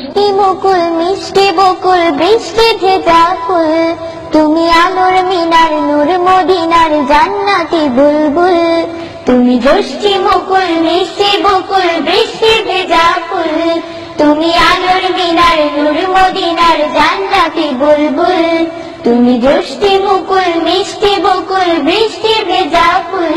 জুষ্টি মুকুল মিষ্টি বকুল, বৃষ্টি ভেজা ফুল। তুমি আলোর মিনার, নূর মদিনার, জান্নাতি বুলবুল। তুমি জুষ্টি মুকুল, মিষ্টি বকুল, বৃষ্টি ভেজা ফুল। তুমি আলোর মিনার, নূর মদিনার, জান্নাতি বুলবুল। তুমি জুষ্টি মুকুল, মিষ্টি বকুল, বৃষ্টি ভেজা ফুল।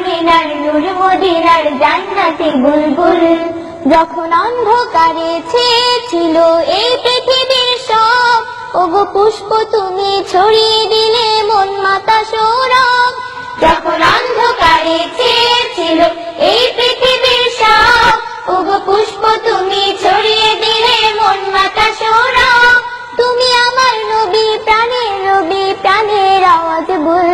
মিনার নূর, মদিনার জান্নাতি বুলবুল। যখন অন্ধকারে ছিল এই পৃথিবীর সব, ওগো পুষ্প তুমি ছড়িয়ে দিলে মন মাতা সৌরভ। যখন অন্ধকারে ছিল এই পৃথিবীর সব, ওগো পুষ্প তুমি ছড়িয়ে দিলে মন মাতা সৌরভ। তুমি আমার নবী প্রাণের রবি প্রাণের আওয়াজ বল।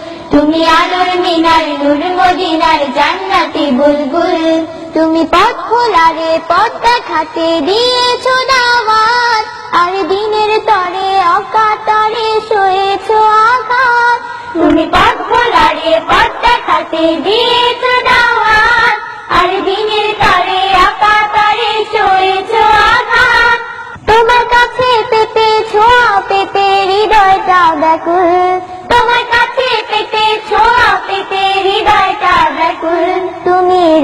তুমি আলোর মিনার, নূর মদিনার জান্নাতি বুলবুল। তুমি পথ খোলারে, পথ দেখাতে দিয়েছ দাওয়াত। আর দিনের তরে, অকাতরে শুয়েছ আঘাত। তুমি পথ খোলারে, পথ দেখাতে দিয়েছ দাওয়াত। আর দিনের তরে, অকাতরে শুয়েছ আঘাত। তোমার কাছে পেতে পেতে হৃদয়টা ব্যাকুল।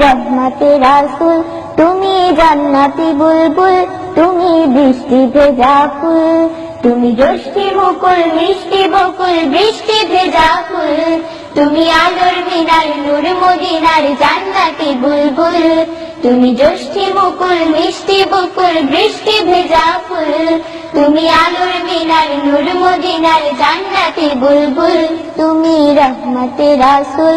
রহমতে রাসুল, তুমি জান্নাতি বুলবুল, তুমি বৃষ্টি ভেজা ফুল, তুমি জষ্টি মুকুল মিষ্টি বকুল, বৃষ্টি ভেজা ফুল, তুমি আলোর মিনার, নূর মদিনার জান্নাতি বুলবুল, তুমি জষ্টি মুকুল মিষ্টি বকুল, বৃষ্টি ভেজা ফুল, তুমি আলোর মিনার, নূর মদিনার জান্নাতি বুলবুল, তুমি রহমতে রাসুল